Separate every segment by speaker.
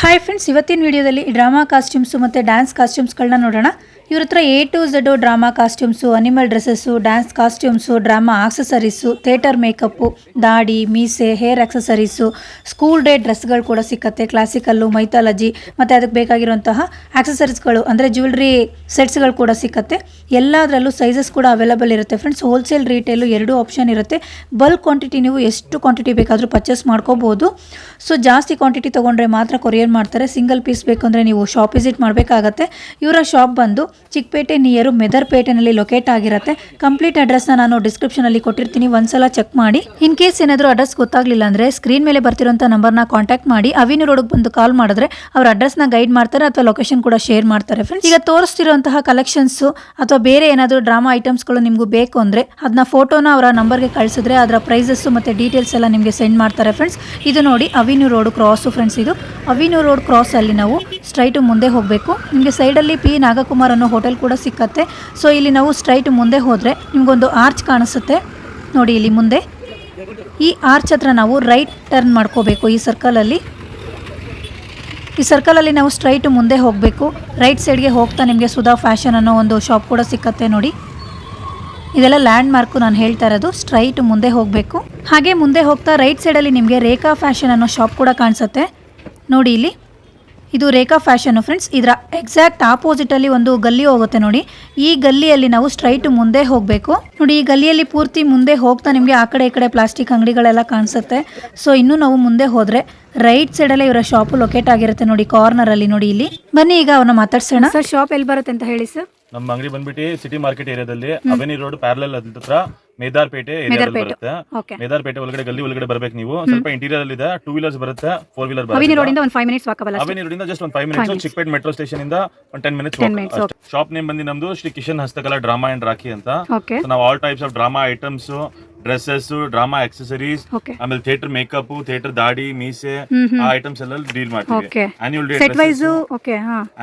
Speaker 1: Hi friends ಇವತ್ತಿನ ವಿಡಿಯೋದಲ್ಲಿ drama costumes ಮತ್ತು ಡ್ಯಾನ್ಸ್ ಕಾಸ್ಟ್ಯೂಮ್ಸ್ಗಳನ್ನ ನೋಡೋಣ. ಇವ್ರ ಹತ್ರ A to Z drama costumes animal dresses dance costumes drama accessories theatre makeup ದಾಡಿ, ಮೀಸೆ ಹೇರ್ ಆಕ್ಸಸರೀಸು ಸ್ಕೂಲ್ ಡೇ ಡ್ರೆಸ್ಗಳು ಕೂಡ ಸಿಕ್ಕತ್ತೆ. ಕ್ಲಾಸಿಕಲ್ಲು ಮೈಥಾಲಜಿ ಮತ್ತು ಅದಕ್ಕೆ ಬೇಕಾಗಿರುವಂತಹ ಆಕ್ಸಸರೀಸ್ಗಳು ಅಂದರೆ ಜ್ಯುವೆಲ್ರಿ ಸೆಟ್ಸ್ಗಳು ಕೂಡ ಸಿಕ್ಕತ್ತೆ. ಎಲ್ಲದರಲ್ಲೂ ಸೈಜಸ್ ಕೂಡ ಅವೈಲಬಲ್ ಇರುತ್ತೆ ಫ್ರೆಂಡ್ಸ್ ಹೋಲ್ಸೇಲ್ ರಿಟೇಲು ಎರಡೂ ಆಪ್ಷನ್ ಇರುತ್ತೆ. ಬಲ್ಕ್ ಕ್ವಾಂಟಿಟಿ ನೀವು ಎಷ್ಟು ಕ್ವಾಂಟಿಟಿ ಬೇಕಾದರೂ ಪರ್ಚೇಸ್ ಮಾಡ್ಕೋಬೋದು. ಸೊ ಜಾಸ್ತಿ ಕ್ವಾಂಟಿಟಿ ತೊಗೊಂಡ್ರೆ ಮಾತ್ರ ಕೊರಿಯರ್ ಮಾಡ್ತಾರೆ. ಸಿಂಗಲ್ ಪೀಸ್ ಬೇಕಂದರೆ ನೀವು ಶಾಪ್ ವಿಸಿಟ್ ಮಾಡಬೇಕಾಗತ್ತೆ. ಇವರ ಶಾಪ್ ಬಂದು ಚಿಕ್ಕಪೇಟೆ ನಿಯರು ಮೆದರ್ಪೇಟೆನಲ್ಲಿ ಲೊಕೇಟ್ ಆಗಿರುತ್ತೆ. ಕಂಪ್ಲೀಟ್ ಅಡ್ರೆಸ್ನ ನಾನು ಡಿಸ್ಕ್ರಿಪ್ಷನಲ್ಲಿ ಕೊಟ್ಟಿರ್ತೀನಿ. ಒಂದ್ಸಲ ಚೆಕ್ ಮಾಡಿ. ಇನ್ ಕೇಸ್ ಏನಾದರೂ ಅಡ್ರೆಸ್ ಗೊತ್ತಾಗಲಿಲ್ಲ ಅಂದರೆ ಸ್ಕ್ರೀನ್ ಮೇಲೆ ಬರ್ತಿರೋಂಥ ನಂಬರ್ನ ಕಾಂಟ್ಯಾಕ್ಟ್ ಮಾಡಿ. ಅವಿನು ರೋಡ್ಗೆ ಬಂದು ಕಾಲ್ ಮಾಡಿದ್ರೆ ಅವ್ರ ಅಡ್ರೆಸ್ನ ಗೈಡ್ ಮಾಡ್ತಾರೆ ಅಥವಾ ಲೊಕೇಶನ್ ಕೂಡ ಶೇರ್ ಮಾಡ್ತಾರೆ ಫ್ರೆಂಡ್ಸ್ ಈಗ ತೋರಿಸ್ತಿರುವಂತಹ ಕಲೆಕ್ಷನ್ಸು ಅಥವಾ ಬೇರೆ ಏನಾದರೂ ಡ್ರಾಮಾ ಐಟಮ್ಸ್ಗಳು ನಿಮ್ಗೆ ಬೇಕು ಅಂದರೆ ಅದನ್ನ ಫೋಟೋನ ಅವರ ನಂಬರ್ಗೆ ಕಳಿಸಿದ್ರೆ ಅದರ ಪ್ರೈಸಸ್ಸು ಮತ್ತು ಡೀಟೇಲ್ಸ್ ಎಲ್ಲ ನಿಮಗೆ ಸೆಂಡ್ ಮಾಡ್ತಾರೆ ಫ್ರೆಂಡ್ಸ್ ಇದು ನೋಡಿ ಅವಿನು ರೋಡ್ ಕ್ರಾಸು ಫ್ರೆಂಡ್ಸ್ ಇದು. ಅವಿನು ರೋಡ್ ಕ್ರಾಸಲ್ಲಿ ನಾವು ಸ್ಟ್ರೈಟು ಮುಂದೆ ಹೋಗಬೇಕು. ನಿಮಗೆ ಸೈಡಲ್ಲಿ ಪಿ ನಾಗಕುಮಾರ್ ಅನ್ನೋ ಹೋಟೆಲ್ ಕೂಡ ಸಿಕ್ಕತ್ತೆ. ಸೊ ಇಲ್ಲಿ ನಾವು ಸ್ಟ್ರೈಟ್ ಮುಂದೆ ಹೋದರೆ ನಿಮಗೊಂದು ಆರ್ಚ್ ಕಾಣಿಸುತ್ತೆ. ನೋಡಿ ಇಲ್ಲಿ ಮುಂದೆ. ಈ ಆರ್ಚ್ ಹತ್ರ ನಾವು ರೈಟ್ ಟರ್ನ್ ಮಾಡ್ಕೋಬೇಕು ಈ ಸರ್ಕಲಲ್ಲಿ ಈ ಸರ್ಕಲಲ್ಲಿ ನಾವು ಸ್ಟ್ರೈಟ್ ಮುಂದೆ ಹೋಗಬೇಕು. ರೈಟ್ ಸೈಡ್ಗೆ ಹೋಗ್ತಾ ನಿಮಗೆ ಸುಧಾ ಫ್ಯಾಷನ್ ಅನ್ನೋ ಒಂದು ಶಾಪ್ ಕೂಡ ಸಿಕ್ಕತ್ತೆ ನೋಡಿ. ಇದೆಲ್ಲ ಲ್ಯಾಂಡ್ ಮಾರ್ಕು ನಾನು ಹೇಳ್ತಾ ಇರೋದು. ಸ್ಟ್ರೈಟ್ ಮುಂದೆ ಹೋಗಬೇಕು. ಹಾಗೆ ಮುಂದೆ ಹೋಗ್ತಾ ರೈಟ್ ಸೈಡಲ್ಲಿ ನಿಮಗೆ ರೇಖಾ ಫ್ಯಾಷನ್ ಅನ್ನೋ ಶಾಪ್ ಕೂಡ ಕಾಣಿಸುತ್ತೆ. ನೋಡಿ ಇಲ್ಲಿ. ಇದು ರೇಖಾ ಫ್ಯಾಷನ್ ಫ್ರೆಂಡ್ಸ್. ಇದರ ಎಕ್ಸಾಕ್ಟ್ ಆಪೋಸಿಟಲ್ಲಿ ಒಂದು ಗಲ್ಲಿ ಹೋಗುತ್ತೆ ನೋಡಿ. ಈ ಗಲ್ಲಿಯಲ್ಲಿ ನಾವು ಸ್ಟ್ರೈಟ್ ಮುಂದೆ ಹೋಗಬೇಕು. ನೋಡಿ, ಈ ಗಲ್ಲಿಯಲ್ಲಿ ಪೂರ್ತಿ ಮುಂದೆ ಹೋಗ್ತಾ ನಿಮಗೆ ಆ ಕಡೆ ಈ ಕಡೆ ಪ್ಲಾಸ್ಟಿಕ್ ಅಂಗಡಿಗಳೆಲ್ಲ ಕಾಣಿಸುತ್ತೆ. ಸೊ ಇನ್ನೂ ನಾವು ಮುಂದೆ ಹೋದ್ರೆ ರೈಟ್ ಸೈಡ್ ಅಲ್ಲಿ ಇವರ ಶಾಪ್ ಲೊಕೇಟ್ ಆಗಿರುತ್ತೆ ನೋಡಿ ಕಾರ್ನರ್ ಅಲ್ಲಿ ನೋಡಿ ಇಲ್ಲಿ. ಬನ್ನಿ, ಈಗ ಅವ್ರನ್ನ ಮಾತಾಡ್ಸೋಣ. ಸರ್ ಶಾಪ್ ಎಲ್ಲಿ ಬರುತ್ತೆ ಅಂತ ಹೇಳಿ ಸರ್
Speaker 2: ನಮ್ಮ ಅಂಗಡಿ ಬಂದ್ಬಿಟ್ಟು ಸಿಟಿ ಮಾರ್ಕೆಟ್ ಏರಿಯಾದಲ್ಲಿ ಅವೆನಿ ರೋಡ್ ಪ್ಯಾರಲಲ್ ಹತ್ರ ಮೇದಾರ್ಪೇಟೆ ಏರಿಯಾದಲ್ಲಿ ಬರುತ್ತೆ.
Speaker 1: ಮೇದಾರ್
Speaker 2: ಮೇದಾರ್ಪೇಟೆ ಒಳಗಡೆ ಗಲ್ಲಿ ಒಳಗಡೆ ಬರಬೇಕು ನೀವು. ಸ್ವಲ್ಪ ಇಂಟೀರಿಯರ್ ಅಲ್ಲಿ ಇದೆ ಟೂ ವೀಲರ್ಸ್ ಬರುತ್ತೆ ಫೋರ್ ವೀಲರ್ ಬರುತ್ತೆ.
Speaker 1: ರೋಡಿಂದ ಒಂದು five minutes walkable
Speaker 2: Avenue Road ಇಂದ ಜಸ್ಟ್ ಒಂದು five minutes Chickpet metro station ಇಂದ ಒಂದು ten
Speaker 1: walk
Speaker 2: minutes shop name ಬಂದಿ ನಮ್ದು ಶ್ರೀ ಕಿಶನ್ ಹಸ್ತಕಲಾ ಡ್ರಾಮಾ ಅಂಡ್ ರಾಖಿ ಅಂತ. ನಾವು all types of drama items dresses drama accessories ಆಮೇಲೆ ಥಿಯೇಟರ್ ಮೇಕಪ್ ಥಿಯೇಟರ್ ದಾಡಿ ಮೀಸೆ ಆ ಐಟಮ್ಸ್ ಎಲ್ಲ ಡೀಲ್ ಮಾಡ್ತೀವಿ. ಆನ್ಯುವಲ್ ಡೇ
Speaker 1: ಗಳಿದೆ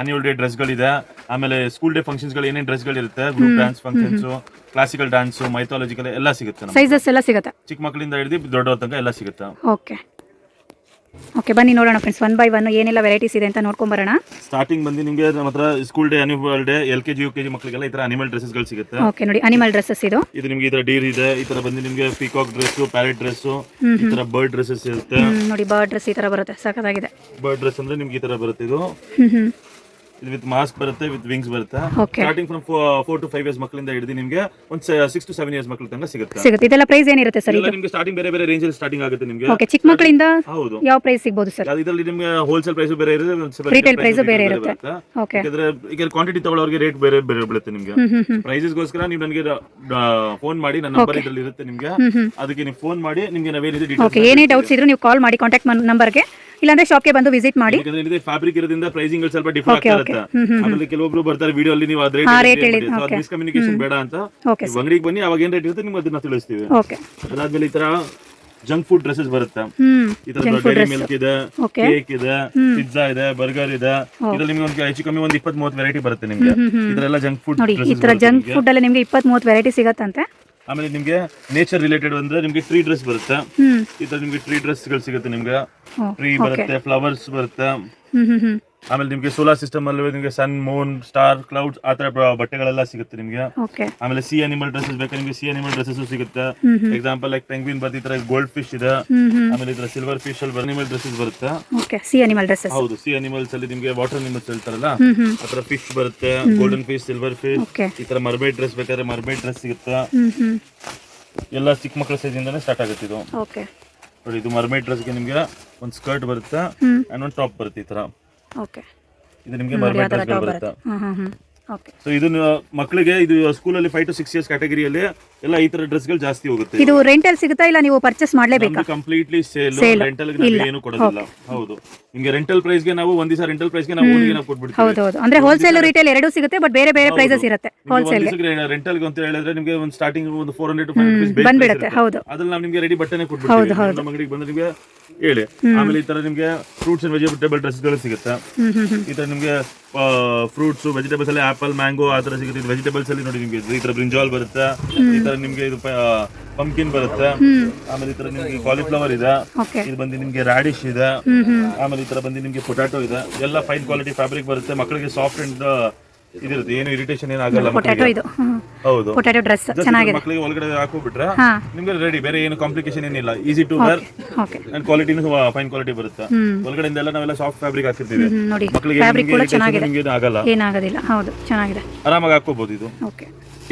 Speaker 2: ಆನ್ಯುವಲ್ ಡೇ ಡ್ರೆಸ್ಗಳಿದೆ ಆಮೇಲೆ ಸ್ಕೂಲ್ ಡೇ ಫಂಕ್ಷನ್ಸ್ಗಳು ಏನೇನು dress ಗಳಿರುತ್ತೆ group dance functions classical dance mythological ಎಲ್ಲ ಸಿಗುತ್ತೆ.
Speaker 1: ಸೈಜಸ್ ಎಲ್ಲ ಸಿಗುತ್ತೆ.
Speaker 2: ಚಿಕ್ಕ ಮಕ್ಕಳಿಂದ ಹಿಡಿದು ದೊಡ್ಡವರ ತನಕ ಎಲ್ಲ ಸಿಗುತ್ತೆ.
Speaker 1: ಓಕೆ ಓಕೆ ಬನ್ನಿ ನೋಡೋಣ ಫ್ರೆಂಡ್ಸ್ ಒನ್ ಬೈ ಒನ್ ಏನೆಲ್ಲ ವೆರೈಟೀಸ್ ಇದೆ ಅಂತ ನೋಡ್ಕೊಂಬರೋಣ.
Speaker 2: ಸ್ಟಾರ್ಟಿಂಗ್ ಬಂದು ನಿಮಗೆ ನಮ್ಮ ಹತ್ರ school day annual day L K G U K G ಮಕ್ಕಳಿಗೆಲ್ಲ ಈ ತರ ಅನಿಮಲ್ ಡ್ರೆಸ್ಗಳು ಸಿಗುತ್ತೆ.
Speaker 1: ಓಕೆ ನೋಡಿ ಅನಿಮಲ್ ಡ್ರೆಸ್ಸಸ್ ಇದು.
Speaker 2: ಇದು ನಿಮಗೆ ಈ ತರ ಡೀರ್ ಇದೆ ಈ ತರ ಬಂದು ನಿಮಗೆ ಪೀಕಾಕ್ ಡ್ರೆಸ್ ಪ್ಯಾರೆಟ್ ಡ್ರೆಸ್ ಈ ತರ ಬರ್ಡ್ ಡ್ರೆಸ್ಸಸ್ ಇರುತ್ತೆ.
Speaker 1: ನೋಡಿ ಬರ್ಡ್ ಡ್ರೆಸ್ ಈ ತರ ಬರುತ್ತೆ ಸಕತ್ತಾಗಿದೆ
Speaker 2: ಬರ್ಡ್ ಡ್ರೆಸ್ ಅಂದ್ರೆ ನಿಮ್ಗೆ ಈ ತರ ಬರುತ್ತೆ ಇದು. ಇದು ವಿತ್ ಮಾಸ್ಕ್ ಬರುತ್ತೆ ವಿತ್ ವಿಂಗ್ಸ್ ಬರುತ್ತೆ. Starting from four to five years ಮಕ್ಕಳಿಂದ ಹಿಡಿದು ನಿಮಗೆ ಒಂದು ಸಿಕ್ಸ್ ಟು ಸೆವೆನ್ ಇಯರ್ಸ್ ಮಕ್ಕಳ ತನಕ ಸಿಗುತ್ತೆ.
Speaker 1: ಸಿಗುತ್ತೆ. ಇದೆಲ್ಲ ಪ್ರೈಸ್ ಏನಿರುತ್ತೆ ಸರ್
Speaker 2: ಇದು? ನಿಮಗೆ ಸ್ಟಾರ್ಟಿಂಗ್ ಬೇರೆ ಬೇರೆ ರೇಂಜ್ ಅಲ್ಲಿ ಸ್ಟಾರ್ಟಿಂಗ್ ಆಗುತ್ತೆ ನಿಮಗೆ.
Speaker 1: ಓಕೆ ಚಿಕ್ಕ ಮಕ್ಕಳಿಂದ
Speaker 2: ಹೌದು.
Speaker 1: ಯಾವ ಪ್ರೈಸ್ ಸಿಗಬಹುದು ಸರ್?
Speaker 2: ಇದರಲ್ಲಿ ನಿಮಗೆ ಹೋಲ್ಸೇಲ್ ಪ್ರೈಸ್ ಬೇರೆ ಇರುತ್ತೆ
Speaker 1: Retail ಪ್ರೈಸ್ ಬೇರೆ ಇರುತ್ತೆ. ಓಕೆ
Speaker 2: ಯಾಕಂದ್ರೆ ಈಗ ಕ್ವಾಂಟಿಟಿ ತಗೊಳ್ಳೋರಿಗೆ ರೇಟ್ ಬೇರೆ ಬೇರೆ ಬೀಳುತ್ತೆ ನಿಮ್ಗೆ.
Speaker 1: ಪ್ರೈಸಸ್ ಗೋಸ್ಕರ ಹ್ಮ್.
Speaker 2: ಪ್ರೈಸಸ್ಗೋಸ್ಕರ ನೀವು ನನಗೆ ಫೋನ್ ಮಾಡಿ ನನ್ನ ನಂಬರ್ ಇದರಲ್ಲಿ ಇರುತ್ತೆ ನಿಮ್ಗೆ. ಅದಕ್ಕೆ ನೀವು ಫೋನ್ ಮಾಡಿ ನಿಮ್ಗೆ ನಾವೇನಿದೆ
Speaker 1: ಓಕೆ
Speaker 2: ಡೀಟೇಲ್ಸ್
Speaker 1: ಏನೇ ಡೌಟ್ಸ್ ಇದ್ರೂ ನೀವು ಕಾಲ್ ಮಾಡಿ ಕಾಂಟ್ಯಾಕ್ಟ್ ನಂಬರ್ಗೆ ಇಲ್ಲಾಂದ್ರೆ ಶಾಪ್ಗೆ ಬಂದು ವಿಸಿಟ್ ಮಾಡಿ.
Speaker 2: ಫ್ಯಾಬ್ರಿಕ್ ಇರೋದ್ರಿಂದ ಪ್ರೈಸಿಂಗ್ ಸ್ವಲ್ಪ ಡಿಫರ್ ಆಗುತ್ತೆ ಆಮೇಲೆ ಕೆಲವೊಬ್ರು ಬರ್ತಾರೆ ವಿಡಿಯೋ ಅಲ್ಲಿ ನೀವು ಅದ್
Speaker 1: ಹಾ,
Speaker 2: ರೇಟ್
Speaker 1: ಹೇಳಿ,
Speaker 2: ಮಿಸ್ಕಮ್ಯುನಿಕೇಶನ್ ಬೇಡ ಅಂತ ಅಂಗಡಿಗೆ ಬನ್ನಿ ಅವಾಗ ಏನ್ ರೇಟ್ ಇರುತ್ತೆ ನಿಮ್ಗೆ ಅದನ್ನ ತಿಳಿಸ್ತೀವಿ. ಅದಾದ್ಮೇಲೆ ಈ ತರ ಜಂಕ್ ಫುಡ್ ಡ್ರೆಸ್ಸಸ್ ಬರುತ್ತೆ. ಡೈರಿ ಮಿಲ್ಕ್ ಇದೆ ಕೇಕ್ ಇದೆ ಪಿಜ್ಜಾ ಇದೆ ಬರ್ಗರ್ ಇದೆ. ಇದ್ರಲ್ಲಿ ನಿಮ್ಗೆ ಒಂದು ಹೆಚ್ಚು ಕಮ್ಮಿ ಒಂದು ಇಪ್ಪತ್ತ್ ಮೂವತ್ತು ವೆರೈಟಿ ಬರುತ್ತೆ ನಿಮ್ಗೆ. ಇದರೆಲ್ಲ ಜಂಕ್ ಫುಡ್
Speaker 1: ನೋಡಿ ಈ ತರ ಜಂಕ್ ಫುಡ್ ಅಲ್ಲಿ ನಿಮ್ಗೆ ಇಪ್ಪತ್ತ್ ಮೂವತ್ತು ವೆರೈಟಿ ಸಿಗತ್ತಂತೆ?
Speaker 2: ಆಮೇಲೆ ನಿಮ್ಗೆ ನೇಚರ್ ರಿಲೇಟೆಡ್ ಅಂದ್ರೆ ನಿಮ್ಗೆ ಟ್ರೀ ಡ್ರೆಸ್ ಬರುತ್ತೆ. ಈ ತರ ನಿಮ್ಗೆ ಟ್ರೀ ಡ್ರೆಸ್ಗಳು ಸಿಗುತ್ತೆ ನಿಮ್ಗೆ. ಟ್ರೀ ಬರುತ್ತೆ ಫ್ಲವರ್ಸ್ ಬರುತ್ತೆ. ಆಮೇಲೆ ನಿಮ್ಗೆ ಸೋಲಾರ್ ಸಿಸ್ಟಮ್ ಅಲ್ಲಿ ನಿಮಗೆ ಸನ್ ಮೂನ್ ಸ್ಟಾರ್ ಕ್ಲೌಡ್ ಆ ತರ ಬಟ್ಟೆಗಳೆಲ್ಲ ಸಿಗುತ್ತೆ ನಿಮಗೆ.
Speaker 1: ಓಕೆ
Speaker 2: ಆಮೇಲೆ ಸಿ ಅನಿಮಲ್ ಡ್ರೆಸ್ಸಸ್ ಬೇಕಾ ನಿಮಗೆ ಸಿ ಅನಿಮಲ್ ಡ್ರೆಸ್ಸಸ್ ಸಿಗುತ್ತೆ. ಎಕ್ಸಾಂಪಲ್ ಲೈಕ್ ಪೆಂಗ್ವಿನ್ ಬರ್ತಿ ತರ ಗೋಲ್ಡ್ ಫಿಶ್ ಇದೆ. ಆಮೇಲೆ ಈ ತರ ಸಿಲ್ವರ್ ಫಿಶ್ ಅಲ್ಲಿ ಅನಿಮಲ್ ಡ್ರೆಸ್ಸಸ್ ಬರುತ್ತೆ.
Speaker 1: ಓಕೆ ಸಿ ಅನಿಮಲ್ ಡ್ರೆಸ್ಸಸ್
Speaker 2: ಹೌದು ಸಿ ಅನಿಮಲ್ಸ್ ಅಲ್ಲಿ ನಿಮಗೆ ವಾಟರ್ ಅನಿಮಲ್ಸ್ ಹೇಳ್ತಾರಲ್ಲ? ಆ ತರ ಫಿಶ್ ಬರುತ್ತೆ ಗೋಲ್ಡನ್ ಫಿಶ್ ಸಿಲ್ವರ್ ಫಿಶ್ ಈ ತರ ಮರ್ಮೇಡ್ ಡ್ರೆಸ್ ಬೇಕಾದ್ರೆ ಮರ್ಮೇಡ್ ಡ್ರೆಸ್ ಸಿಗುತ್ತೆ. ಎಲ್ಲ ಚಿಕ್ಕ ಮಕ್ಕಳ ಸೈಜ್ ಇಂದಾನೆ ಸ್ಟಾರ್ಟ್ ಆಗುತ್ತೆ ಇದು.
Speaker 1: ಓಕೆ
Speaker 2: ನೋಡಿ ಇದು ಮರ್ಮೇಡ್ ಡ್ರೆಸ್ಗೆ ನಿಮಗೆ ಒಂದು ಸ್ಕರ್ಟ್ ಬರುತ್ತೆ ಅಂಡ್ ಒಂದು ಟಾಪ್ ಬರುತ್ತೆ ಈ ತರ
Speaker 1: ಓಕೆ.
Speaker 2: ಇದು ನಿಮಗೆ ಮರ್ಮೇಡ್ ಡ್ರೆಸ್ಗಳು ಬರುತ್ತೆ? ಸೊ ಇದು ಮಕ್ಕಳಿಗೆ ಇದು ಸ್ಕೂಲಲ್ಲಿ ಫೈವ್ ಟು ಸಿಕ್ಸ್ ಇಯರ್ಸ್ ಕ್ಯಾಟಗರಿಯಲ್ಲಿ ಎಲ್ಲ ಈ ತರ ಡ್ರೆಸ್ಗಳು ಜಾಸ್ತಿ ಹೋಗುತ್ತೆ.
Speaker 1: ಇದು ರೆಂಟಲ್ ಸಿಗುತ್ತಾ ಇಲ್ಲ ನೀವು ಪರ್ಚೇಸ್ ಮಾಡಲೇಬೇಕು?
Speaker 2: ಕಂಪ್ಲೀಟ್ಲಿ ಸೇಲ್ ರೆಂಟಲ್ ಏನು ಕೊಡೋದಿಲ್ಲ. ಹೌದು. ನಿಮಗೆ ರೆಂಟಲ್ ಪ್ರೈಸ್ಗೆ ನಾವು ಒಂದ್ ದಿವಸ ರೆಂಟಲ್ ಪ್ರೈಸ್ಗೆ ನಾವು ಓನ್ಗೆ ನಾವು ಕೊಟ್ಬಿಡ್ತೀವಿ.
Speaker 1: ಹೌದು ಹೌದು. ಅಂದ್ರೆ ಹೋಲ್ಸೇಲ್ ರಿಟೇಲ್ ಎರಡೂ ಸಿಗುತ್ತೆ ಬಟ್ ಬೇರೆ ಬೇರೆ ಪ್ರೈಸಸ್ ಇರುತ್ತೆ ಹೋಲ್ಸೇಲ್
Speaker 2: ರೆಂಟಲ್ ಅಂತ ಹೇಳಿದ್ರೆ ನಿಮಗೆ ಒಂದು ಸ್ಟಾರ್ಟಿಂಗ್ ಒಂದು ಫೋರ್ ಹಂಡ್ರೆಡ್ ಟು ರೂಪಾಯಿ ರುಪೀಸ್
Speaker 1: ಬಂದ್ಬಿಡುತ್ತೆ ಹೌದು.
Speaker 2: ಅದ್ರಲ್ಲಿ ನಾವು ನಿಮಗೆ ರೆಡಿ ಬಟ್ಟೆನೇ ಕೊಟ್ಬಿಡ್ತೀವಿ. ನಮ್ಮ ಅಂಗಡಿಗೆ ಬಂದ್ರೆ ನಿಮಗೆ ಹೇಳಿ. ಆಮೇಲೆ ಈ ತರ ನಿಮಗೆ ಫ್ರೂಟ್ಸ್ ಅಂಡ್ ವೆಜಿಟೇಬಲ್ ಡ್ರೆಸ್ಗಳು ಸಿಗುತ್ತೆ.
Speaker 1: ಹ್ಮ್ ಹ್ಮ್ ಹ್ಮ್.
Speaker 2: ಈ ತರ ನಿಮಗೆ ಫ್ರೂಟ್ಸ್ ವೆಜಿಟೇಬಲ್ಸ್ ಅಲ್ಲಿ ಆಪಲ್ ಮ್ಯಾಂಗೋ ಆ ತರ ಸಿಗುತ್ತೆ. ವೆಜಿಟೇಬಲ್ಸ್ ಅಲ್ಲಿ ನೋಡಿ ನಿಮ್ಗೆ ಈ ತರ ಬ್ರಿಂಜಾಲ್ ಬರುತ್ತೆ? ಈ ತರ ನಿಮ್ಗೆ ಇದು ಪಂಪ್ಕಿನ್ ಬರುತ್ತೆ? ಆಮೇಲೆ ಈ ತರ ನಿಮ್ಗೆ ಕಾಲಿಫ್ಲವರ್ ಇದೆ. ಇದು ಬಂದು ನಿಮ್ಗೆ ರಾಡಿಶ್ ಇದೆ. ಆಮೇಲೆ ಈ ತರ ಬಂದು ನಿಮ್ಗೆ ಪೊಟ್ಯಾಟೊ ಇದೆ. ಎಲ್ಲ ಫೈನ್ ಕ್ವಾಲಿಟಿ ಫ್ಯಾಬ್ರಿಕ್ ಬರುತ್ತೆ. ಮಕ್ಕಳಿಗೆ ಸಾಫ್ಟ್ ಅಂಡ್ ಇದಿರುತ್ತೆ. ಏನು ಇರಿಟೇಷನ್ ಏನು ಹೌದು.
Speaker 3: ಪೊಟ್ಯಾಟೊ ಡ್ರೆಸ್ ಚೆನ್ನಾಗಿದೆ.
Speaker 2: ಮಕ್ಕಳಿಗೆ ಒಳಗಡೆ ಹಾಕೋಬಿಟ್ರೆ ನಿಮಗೆ ರೆಡಿ ಬೇರೆ ಏನು ಕಾಂಪ್ಲಿಕೇಶನ್ ಏನಿಲ್ಲ. Easy to wear
Speaker 3: okay
Speaker 2: and ಕ್ವಾಲಿಟಿನೂ fine quality ಬರುತ್ತೆ. ಒಳಗಡೆಯಿಂದ ಎಲ್ಲ ನಾವೆಲ್ಲ ಸಾಫ್ಟ್ ಫ್ಯಾಬ್ರಿಕ್ ಹಾಕಿರ್ತೀವಿ.
Speaker 3: ನೋಡಿ. ಫ್ಯಾಬ್ರಿಕ್ ಕೂಡ ಚೆನ್ನಾಗಿದೆ.
Speaker 2: ನಿಮಗೆ ಆಗಲ್ಲ.
Speaker 3: ಏನಾಗೋದಿಲ್ಲ. ಹೌದು ಚೆನ್ನಾಗಿದೆ.
Speaker 2: ಆರಾಮಾಗಿ ಹಾಕೋಬಹುದು ಇದು.
Speaker 3: ಓಕೆ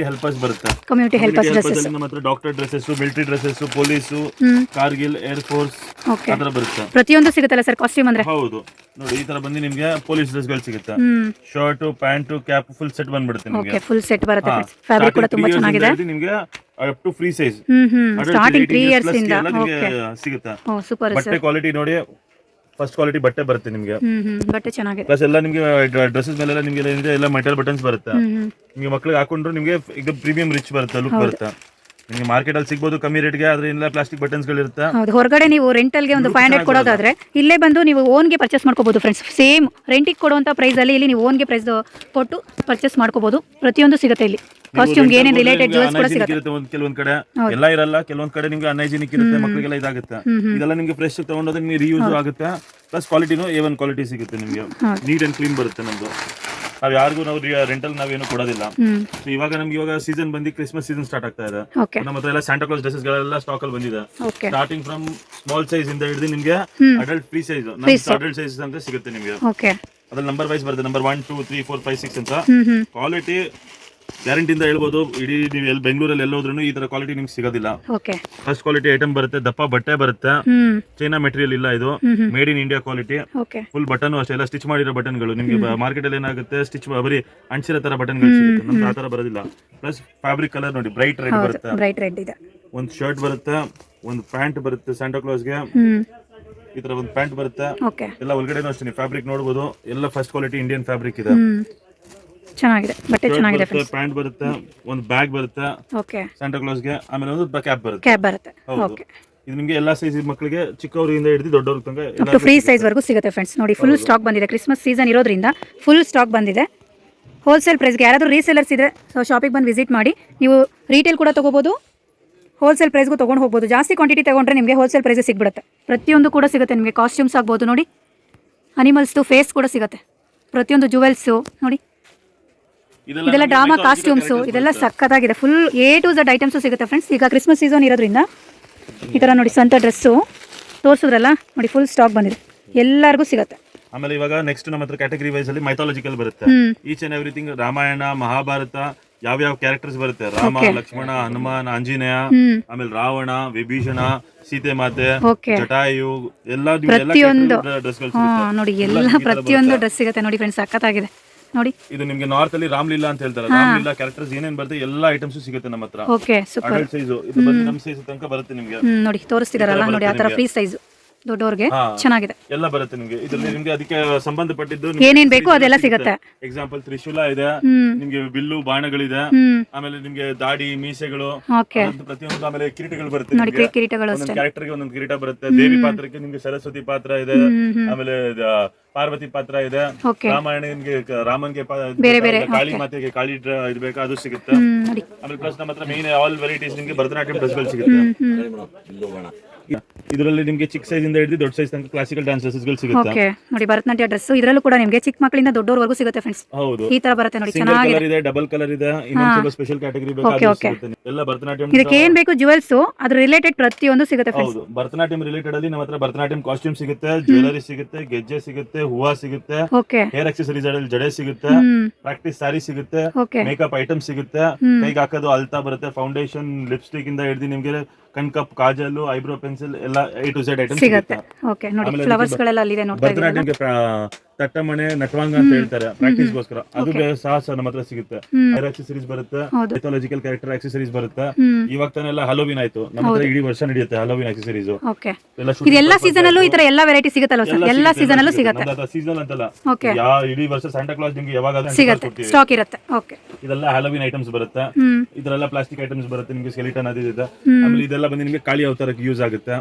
Speaker 2: ಹೆಲ್ಪರ್ಸ್ ಬರುತ್ತೆ.
Speaker 3: ಕಮ್ಯುನಿಟಿ ಹೆಲ್ಪರ್ಸ್ ಡ್ರೆಸ್ಸಸ್
Speaker 2: ನಮ್ಮ ಹತ್ರ doctor dresses military dresses police Kargil air force
Speaker 3: okay
Speaker 2: ಆ ಬರುತ್ತೆ.
Speaker 3: ಪ್ರತಿಯೊಂದು ಸಿಗುತ್ತಲ್ಲ ಸರ್ ಕಾಸ್ಟ್ಯೂಮ್ ಅಂದ್ರೆ?
Speaker 2: ಹೌದು. ನೋಡಿ ಈ ತರ ಬಂದು ನಿಮಗೆ ಪೊಲೀಸ್ ಡ್ರೆಸ್ಗಳು ಸಿಗುತ್ತೆ. Shirt pant cap full set ಬಂದ್ಬಿಡುತ್ತೆ ನಿಮಗೆ.
Speaker 3: ಓಕೆ ಫುಲ್ ಸೆಟ್ ಬರುತ್ತೆ. ಫ್ಯಾಬ್ರಿಕ್ ಕೂಡ ತುಂಬಾ ಚೆನ್ನಾಗಿದೆ.
Speaker 2: ನಿಮಗೆ up to free size
Speaker 3: starting three years ಇಂದ.
Speaker 2: ಸಿಗುತ್ತೆ.
Speaker 3: ಓ ಸೂಪರ್
Speaker 2: ಬಟ್ಟೆ ಕ್ವಾಲಿಟಿ ನೋಡಿ ಫಸ್ಟ್ ಕ್ವಾಲಿಟಿ ಬಟ್ಟೆ ಬರುತ್ತೆ ನಿಮಗೆ.
Speaker 3: ಬಟ್ಟೆ ಚೆನ್ನಾಗಿದೆ.
Speaker 2: ಪ್ಲಸ್ ಎಲ್ಲ ನಿಮ್ಗೆ ಡ್ರೆಸ್ಸಸ್ ಮೇಲೆಲ್ಲ ನಿಮಗೆ ಏನಿದೆ ಎಲ್ಲ ಮೆಟಲ್ ಬಟನ್ಸ್ ಬರುತ್ತೆ.
Speaker 3: ಮಕ್ಕಳಿಗೆ
Speaker 2: ನಿಮ್ಗೆ ಮಕ್ಳಿಗೆ ಹಾಕೊಂಡ್ರು ನಿಮಗೆ ಈಗ ಪ್ರೀಮಿಯಂ ರಿಚ್ ಬರುತ್ತೆ ಲುಕ್ ಬರುತ್ತೆ. ನಿಮ್ಗೆ ಮಾರ್ಕೆಟ್ ಅಲ್ಲಿ ಸಿಗ್ಬೋದು ಕಮ್ಮಿ ರೇಟ್ಗೆ ಆದ್ರೆ ಇಲ್ಲ ಪ್ಲಾಸ್ಟಿಕ್ ಬಟನ್ಸ್ಗಳು ಇರುತ್ತೆ
Speaker 3: ಹೌದು ಹೊರಗಡೆ ನೀವು ರೆಂಟಲ್ಗೆ ಒಂದು ಫೈವ್ ಹಂಡ್ರೆಡ್ ಕೊಡೋದಾದ್ರೆ ಇಲ್ಲೇ ಬಂದು ನೀವು ಓನ್ಗೆ ಪರ್ಚೇಸ್ ಮಾಡ್ಕೋಬಹುದು ಫ್ರೆಂಡ್ಸ್ ಸೇಮ್ ರೆಂಟಿಗೆ ಕೊಡುವಂತ ಪ್ರೈಸ್ ಅಲ್ಲಿ ಇಲ್ಲಿ ನೀವು ಓನ್ಗೆ ಪ್ರೈಸ್ ಕೊಟ್ಟು ಪರ್ಚೇಸ್ ಮಾಡ್ಕೋಬಹುದು ಪ್ರತಿಯೊಂದು ಸಿಗುತ್ತೆ ಇಲ್ಲಿ. ಕಾಸ್ಟ್ಯೂಮ್ಗೆ ಏನೇನು ರಿಲೇಟೆಡ್ ಜೋಸ್ ಕೂಡ ಸಿಗುತ್ತೆ.
Speaker 2: ಒಂದು ಕೆಲವೊಂದ್ ಕಡೆ. ಎಲ್ಲ ಇರಲ್ಲ ಕೆಲವೊಂದ್ ಕಡೆ ನಿಮ್ಗೆ ಅನ್ಹೈಜಿನಿಕ್ ಇರುತ್ತೆ ಮಕ್ಕಳಿಗೆಲ್ಲ ಇದಾಗುತ್ತೆ. ಇದೆಲ್ಲ ನಿಮ್ಗೆ ಫ್ರೆಶ್ ತಗೊಂಡೋದ್ರೆ ನಿಮ್ಗೆ ರಿಯೂಸ್ ಆಗುತ್ತೆ. ಪ್ಲಸ್ ಕ್ವಾಲಿಟಿನೂ ಎ ಒನ್ ಕ್ವಾಲಿಟಿ ಸಿಗುತ್ತೆ ನಿಮಗೆ. ನೀಟ್ ಅಂಡ್ ಕ್ಲೀನ್ ಬರುತ್ತೆ ನಮ್ದು. ನಾವ್ ಯಾರಿಗೂ ನಾವು ರೆಂಟಲ್ ನಾವೇನು ಕೊಡೋದಿಲ್ಲ. ಸೊ ಇವಾಗ ನಮ್ಗೆ ಇವಾಗ ಸೀಸನ್ ಬಂದು ಕ್ರಿಸ್ಮಸ್ ಸೀಸನ್ ಸ್ಟಾರ್ಟ್ ಆಗ್ತಾ ಇದೆ. ನಮ್ಮ ಹತ್ರ ಎಲ್ಲ ಸ್ಯಾಂಟಾ ಕ್ಲಾಸ್ ಡ್ರೆಸ್ಸಸ್ ಗಳೆಲ್ಲ ಸ್ಟಾಕ್ ಅಲ್ಲಿ ಬಂದಿದೆ. ಸ್ಟಾರ್ಟಿಂಗ್ ಫ್ರಮ್ ಸ್ಮಾಲ್ ಸೈಜ್ ಇಂದ ಹಿಡಿದು ನಿಮ್ಗೆ adult free size adult size ಅಂತ ಸಿಗುತ್ತೆ ನಿಮ್ಗೆ. ಅದ್ರಲ್ಲಿ ನಂಬರ್ ವೈಸ್ ಬರುತ್ತೆ number one two three four five six ಅಂತ. ಕ್ವಾಲಿಟಿ ಗ್ಯಾರಂಟಿಯಿಂದ ಹೇಳ್ಬೋದು ಇಡೀ ನೀವು ಎಲ್ಲಿ ಬೆಂಗಳೂರಲ್ಲಿ ಎಲ್ಲೋದ್ರೂ ಈ ತರ ಕ್ವಾಲಿಟಿ ನಿಮ್ಗೆ ಸಿಗೋದಿಲ್ಲ.
Speaker 3: ಓಕೆ
Speaker 2: ಫಸ್ಟ್ ಕ್ವಾಲಿಟಿ ಐಟಮ್ ಬರುತ್ತೆ ದಪ್ಪ ಬಟ್ಟೆ ಬರುತ್ತೆ.
Speaker 3: ಹ್ಮ್.
Speaker 2: ಚೈನಾ ಮೆಟೀರಿಯಲ್ ಇಲ್ಲ ಇದು. Made in India quality
Speaker 3: okay
Speaker 2: full button ಅಷ್ಟೇ ಎಲ್ಲ ಸ್ಟಿಚ್ ಮಾಡಿರೋ ಬಟನ್ಗಳು ನಿಮಗೆ ಮಾರ್ಕೆಟ್ ಅಲ್ಲಿ ಏನಾಗುತ್ತೆ ಸ್ಟಿಚ್ ಬರೀ ಅಂಚಿರೋ ತರ ಬಟನ್ಗಳು ಸಿಗುತ್ತೆ. ನಮ್ಗೆ ಆ ತರ ಬರೋದಿಲ್ಲ. ಪ್ಲಸ್ ಫ್ಯಾಬ್ರಿಕ್ ಕಲರ್ ನೋಡಿ ಬ್ರೈಟ್ ರೆಡ್ ಬರುತ್ತೆ.
Speaker 3: ಬ್ರೈಟ್ ರೆಡ್ ಇದೆ.
Speaker 2: ಒಂದು ಶರ್ಟ್ ಬರುತ್ತೆ ಒಂದು ಪ್ಯಾಂಟ್ ಬರುತ್ತೆ ಸ್ಯಾಂಟಾ ಕ್ಲಾಸ್ಗೆ ಈ ತರ ಒಂದು ಪ್ಯಾಂಟ್ ಬರುತ್ತೆ. ಎಲ್ಲ ಒಳಗಡೆನೂ ಅಷ್ಟೇ ಫ್ಯಾಬ್ರಿಕ್ ನೋಡಬಹುದು ಎಲ್ಲ ಫಸ್ಟ್ ಕ್ವಾಲಿಟಿ ಇಂಡಿಯನ್ ಫ್ಯಾಬ್ರಿಕ್ ಇದೆ.
Speaker 3: ಚೆನ್ನಾಗಿದೆ ಬಟ್ಟೆ ಚೆನ್ನಾಗಿದೆ
Speaker 2: ಪ್ಯಾಂಟ್ ಬರುತ್ತೆ ಒಂದು ಬ್ಯಾಗ್ ಬರುತ್ತೆ
Speaker 3: ಓಕೆ
Speaker 2: ಸ್ಯಾಂಟಾ ಕ್ಲಾಸ್ಗೆ ಆಮೇಲೆ ಒಂದು ಕ್ಯಾಪ್ ಬರುತ್ತೆ.
Speaker 3: ಕ್ಯಾಬ್ ಬರುತ್ತೆ. ಓಕೆ
Speaker 2: ಇದು ನಿಮಗೆ ಎಲ್ಲಾ ಸೈಜ್ ಮಕ್ಕಳಿಗೆ ಚಿಕ್ಕವರಿಂದ ಹಿಡಿದು ದೊಡ್ಡವ್ರ ತನಕ
Speaker 3: ಫ್ರೀ ಸೈಜ್ ವರೆಗೂ ಸಿಗುತ್ತೆ ಫ್ರೆಂಡ್ಸ್ ನೋಡಿ ಫುಲ್ ಸ್ಟಾಕ್ ಬಂದಿದೆ. ಕ್ರಿಸ್ಮಸ್ ಸೀಸನ್ ಇರೋದ್ರಿಂದ ಫುಲ್ ಸ್ಟಾಕ್ ಬಂದಿದೆ. ಹೋಲ್ಸೇಲ್ ಪ್ರೈಸ್ಗೆ ಯಾರಾದರೂ ರೀಸೇಲರ್ಸ್ ಇದೆ ಸೊ ಶಾಪಿಗೆ ಬಂದು ವಿಸಿಟ್ ಮಾಡಿ. ನೀವು ರೀಟೇಲ್ ಕೂಡ ತೊಗೋಬೋದು ಹೋಲ್ಸೇಲ್ ಪ್ರೈಸ್ಗೂ ತೊಗೊಂಡು ಹೋಗ್ಬೋದು. ಜಾಸ್ತಿ ಕ್ವಾಂಟಿಟಿ ತೊಗೊಂಡ್ರೆ ನಿಮಗೆ ಹೋಲ್ಸೇಲ್ ಪ್ರೈಸ್ ಸಿಗ್ಬಿಡುತ್ತೆ. ಪ್ರತಿಯೊಂದು ಕೂಡ ಸಿಗುತ್ತೆ ನಿಮಗೆ. ಕಾಸ್ಟ್ಯೂಮ್ಸ್ ಆಗ್ಬೋದು ನೋಡಿ. ಅನಿಮಲ್ಸ್ದು ಫೇಸ್ ಕೂಡ ಸಿಗುತ್ತೆ. ಪ್ರತಿಯೊಂದು ಜುವೆಲ್ಸು ನೋಡಿ. ಇದೆಲ್ಲ ಡ್ರಾಮಾ ಕಾಸ್ಟ್ಯೂಮ್ಸ್ ಇದೆಲ್ಲ ಸಕ್ಕತ್ತಾಗಿದೆ full A to Z items ಸಿಗುತ್ತೆ ಫ್ರೆಂಡ್ಸ್ ಈಗ ಕ್ರಿಸ್ಮಸ್ ಸೀಸನ್ ಇರೋದ್ರಿಂದ ಈ ಥರ ನೋಡಿ ಸ್ವಂತ ಡ್ರೆಸ್ಸು ತೋರಿಸಿದ್ರಲ್ಲ ನೋಡಿ ಫುಲ್ ಸ್ಟಾಕ್ ಬಂದಿದೆ ಎಲ್ಲರಿಗೂ ಸಿಗುತ್ತೆ
Speaker 2: ಆಮೇಲೆ ಇವಾಗ ನೆಕ್ಸ್ಟ್ ನಮ್ಮ ಹತ್ರ ಕ್ಯಾಟಗರಿ ವೈಸ್ ಅಲ್ಲಿ ಮೈಥಾಲಜಿಕಲ್ ಬರುತ್ತೆ each and everything Ramayana Mahabharata ಯಾವ ಯಾವ ಕ್ಯಾರೆಕ್ಟರ್ಸ್ ಬರುತ್ತೆ ರಾಮ ಲಕ್ಷ್ಮಣ ಹನುಮಾನ್ ಆಂಜನೇಯ ಆಮೇಲೆ ರಾವಣ ವಿಭೀಷಣ ಸೀತೆ ಮಾತೆ ಜಟಾಯು ಎಲ್ಲ
Speaker 3: ಪ್ರತಿಯೊಂದು. ನೋಡಿ ಎಲ್ಲ ಪ್ರತಿಯೊಂದು ಡ್ರೆಸ್ ಸಿಗುತ್ತೆ ನೋಡಿ ಫ್ರೆಂಡ್ಸ್ ಸಕ್ಕತ್ತಾಗಿದೆ ನೋಡಿ.
Speaker 2: ಇದು ನಿಮಗೆ ನಾರ್ತ್ ಅಲ್ಲಿ ರಾಮ್ಲೀಲಾ ಅಂತ ಹೇಳ್ತಾರೆ ರಾಮ್ಲೀಲಾ ಕ್ಯಾರೆಕ್ಟರ್ಸ್ ಏನೇನ್ ಬರುತ್ತೆ ಎಲ್ಲಾ ಐಟಮ್ಸ್ ಸಿಗುತ್ತೆ ನಮ್ಮ ಹತ್ರ
Speaker 3: ಓಕೆ ಸೂಪರ್
Speaker 2: ಅಡಲ್ಟ್ ಸೈಜ್ ಇದು ಬಂದು ನಮ್ಮ ಸೈಜ್ ತನಕ ಬರುತ್ತೆ ನಿಮಗೆ.
Speaker 3: ಹ್ಮ್ ನೋಡಿ ತೋರಿಸ್ತಿದಾರಲ್ಲ ನೋಡಿ ಆ ತರ ಫ್ರೀ ಸೈಜ್ ದೊಡ್ಡವ್ರಿಗೆ
Speaker 2: ಹಾ.
Speaker 3: ಚೆನ್ನಾಗಿದೆ.
Speaker 2: ಎಲ್ಲ ಬರುತ್ತೆ ನಿಮಗೆ. ಇದರಲ್ಲಿ ನಿಮಗೆ ಅದಕ್ಕೆ ಸಂಬಂಧಪಟ್ಟಿದ್ದು
Speaker 3: ಏನೇನ್ ಬೇಕೋ ಅದೆಲ್ಲ ಸಿಗುತ್ತೆ.
Speaker 2: ಎಕ್ಸಾಂಪಲ್ ತ್ರಿಶೂಲ ಇದೆ.
Speaker 3: ಹ್ಮ್.
Speaker 2: ನಿಮ್ಗೆ ಬಿಲ್ಲು ಬಾಣಗಳಿದೆ.
Speaker 3: ಹ್ಮ್.
Speaker 2: ಆಮೇಲೆ ನಿಮ್ಗೆ ದಾಡಿ ಮೀಸೆಗಳು.
Speaker 3: ಓಕೆ
Speaker 2: ಅದಂತೂ ಪ್ರತಿಯೊಂದು ಆಮೇಲೆ ಕಿರೀಟಗಳು ಬರುತ್ತೆ
Speaker 3: ನೋಡಿ
Speaker 2: ನಿಮ್ಗೆ.
Speaker 3: ಕಿರೀಟಗಳು
Speaker 2: ಒಂದೊಂದು
Speaker 3: ಅಷ್ಟೇ.
Speaker 2: ಕ್ಯಾರೆಕ್ಟರ್ಗೆ ಒಂದೊಂದು ಕಿರೀಟ ಬರುತ್ತೆ. ದೇವಿ ಪಾತ್ರಕ್ಕೆ ನಿಮ್ಗೆ ಸರಸ್ವತಿ ಪಾತ್ರ ಇದೆ.
Speaker 3: ಹ್ಮ್ ಹ್ಮ್
Speaker 2: ಆಮೇಲೆ ಪಾರ್ವತಿ ಪಾತ್ರ ಇದೆ.
Speaker 3: ರಾಮಾಯಣಿಗೆ
Speaker 2: ರಾಮಾಯಣನ್ಗೆ ರಾಮನ್ಗೆ ಪಾ-
Speaker 3: ಬೇರೆ ಬೇರೆ,
Speaker 2: ಕಾಳಿ ಮಾತೆಗೆ ಕಾಳಿ ಇದು ಇರ್ಬೇಕು ಅದು ಸಿಗುತ್ತೆ. ಆಮೇಲೆ ಪ್ಲಸ್ ನಮ್ಮ ಹತ್ರ ಮೇನ್ ಆಲ್ ವೆರೈಟೀಸ್ ನಿಮ್ಗೆ ಭರತನಾಟ್ಯಂ ಡ್ರೆಸ್ಗಳು ಸಿಗುತ್ತೆ. ಇದರಲ್ಲಿ ನಿಮಗೆ ಚಿಕ್ಕ ಸೈಜ್ ಇಂದ ಹಿಡಿದು ದೊಡ್ಡ ಸೈಜ್ ತನಕ ಕ್ಲಾಸಿಕಲ್ ಡಾನ್ಸರ್ಸ್ಗಳು ಸಿಗುತ್ತೆ?
Speaker 3: ಓಕೆ ನೋಡಿ ಭರತನಾಟ್ಯ ಡ್ರೆಸ್ ಇದರಲ್ಲೂ ಕೂಡ ನಿಮಗೆ ಚಿಕ್ಕ ಮಕ್ಕಳಿಂದ ದೊಡ್ಡವರೆಗೂ ಸಿಗುತ್ತೆ ಫ್ರೆಂಡ್ಸ್
Speaker 2: ಹೌದು.
Speaker 3: ಈ ತರ ಬರುತ್ತೆ ನೋಡಿ
Speaker 2: ಸಿಂಗಲ್
Speaker 3: ಚೆನ್ನಾಗಿದೆ.
Speaker 2: ಕಲರ್ ಇದೆ ಡಬಲ್ ಕಲರ್ ಇದೆ ಇನ್ನೊಂದು ಸ್ಪೆಷಲ್ ಕ್ಯಾಟಗರಿ ಬೇಕಾದ್ರೆ ಸಿಗುತ್ತೆ ಎಲ್ಲ ಭರತನಾಟ್ಯಂ
Speaker 3: ಇದಕ್ಕೆ ಏನ್ ಬೇಕು ಜುವೆಲ್ಸ್ ಅದ್ರ ರಿಲೇಟೆಡ್ ಪ್ರತಿಯೊಂದು ಸಿಗುತ್ತೆ ಫ್ರೆಂಡ್ಸ್
Speaker 2: ಹೌದು. ಭರತನಾಟ್ಯಂ ರಿಲೇಟೆಡ್ ಅಲ್ಲಿ ನಮ್ಮ ಹತ್ರ ಭರತನಾಟ್ಯಂ ಕಾಸ್ಟ್ಯೂಮ್ ಸಿಗುತ್ತೆ ಜ್ಯುವೆಲರಿ ಸಿಗುತ್ತೆ ಗೆಜ್ಜೆ ಸಿಗುತ್ತೆ ಹೂವ ಸಿಗುತ್ತೆ
Speaker 3: ಓಕೆ
Speaker 2: ಹೇರ್ ಆಕ್ಸೆಸರೀಸ್ ಅಲ್ಲಿ ಜಡೆ ಸಿಗುತ್ತೆ
Speaker 3: ಹ್ಮ್.
Speaker 2: ಪ್ರಾಕ್ಟೀಸ್ ಸ್ಯಾರಿ ಸಿಗುತ್ತೆ
Speaker 3: ಓಕೆ
Speaker 2: ಮೇಕಪ್ ಐಟಮ್ ಸಿಗುತ್ತೆ ಕೈಗೆ ಹಾಕೋದು ಅಲ್ತಾ ಬರುತ್ತೆ ಫೌಂಡೇಶನ್ ಲಿಪ್ಸ್ಟಿಕ್ ಇಂದ ಹಿಡಿದು ನಿಮ್ಗೆ ಕಣ್ಕಪ್ ಕಾಜಲ್ ಐಬ್ರೋ ಪೆನ್ಸಿಲ್ ಎಲ್ಲ ಎ ಟು ಝೆಡ್ ಐಟಮ್
Speaker 3: ಸಿಗುತ್ತೆ. ಓಕೆ ನೋಡಿ ಫ್ಲವರ್ಸ್ ಗಳೆಲ್ಲ ಅಲ್ಲಿದೆ ನೋಡ್ತಾ ಇದ್ದೀರಾ
Speaker 2: ತಟ್ಟಮಣೆ ನಟವಾಂಗ ಅಂತ ಹೇಳ್ತಾರೆ ಪ್ರಾಕ್ಟೀಸ್ಗೋಸ್ಕರ. ಅದು ಸಾಹಸ ಸಹ ಸಹ ನಮ್ಮ ಹತ್ರ ಸಿಗುತ್ತೆ. ಹೇರ್ ಅಕ್ಸೆಸರೀಸ್ ಬರುತ್ತೆ. ಮೆಥಾಲಜಿಕಲ್ ಕ್ಯಾರೆಕ್ಟರ್ ಆಕ್ಸೆಸರೀಸ್ ಬರುತ್ತೆ. ಇವಾಗ ತಾನೆಲ್ಲ ಹಲೋವಿನ್ ಆಯ್ತು. ನಮ್ಮ ಹತ್ರ ಇಡೀ ವರ್ಷ ನಡೆಯುತ್ತೆ ಹಲೋವಿನ್ ಆಕ್ಸೆಸರೀಸ್
Speaker 3: ಓಕೆ
Speaker 2: ಎಲ್ಲ
Speaker 3: ಇದೆಲ್ಲ ಸೀಸನ್ ಅಲ್ಲೂ ಈ ತರ ಎಲ್ಲ ವೆರೈಟಿ ಸಿಗುತ್ತಲ್ಲ ಸರ್ ಎಲ್ಲ ಸೀಸನ್ ಅಲ್ಲೂ ಸಿಗುತ್ತೆ.
Speaker 2: ಸೀಸನ್ ಅಂತಲ್ಲ. ಯಾವ ಇಡೀ ವರ್ಷ ಸ್ಯಾಂಟಾ ಕ್ಲಾಸ್ ನಿಮ್ಗೆ ಯಾವಾಗ
Speaker 3: ಸಿಗುತ್ತೆ. ಸ್ಟಾಕ್ ಇರುತ್ತೆ. ಓಕೆ
Speaker 2: ಇದೆಲ್ಲ ಹಲೋವಿನ್ ಐಟಮ್ಸ್ ಬರುತ್ತೆ.
Speaker 3: ಹ್ಮ್.
Speaker 2: ಇದರೆಲ್ಲ ಪ್ಲಾಸ್ಟಿಕ್ ಐಟಮ್ಸ್ ಬರುತ್ತೆ. ನಿಮ್ಗೆ ಸ್ಕೆಲಿಟನ್ ಅದು ಇದೆ. ಆಮೇಲೆ ಇದೆಲ್ಲ ಬಂದು ನಿಮ್ಗೆ ಕಾಳಿ ಅವತಾರಕ್ಕೆ ಯೂಸ್ ಆಗುತ್ತೆ.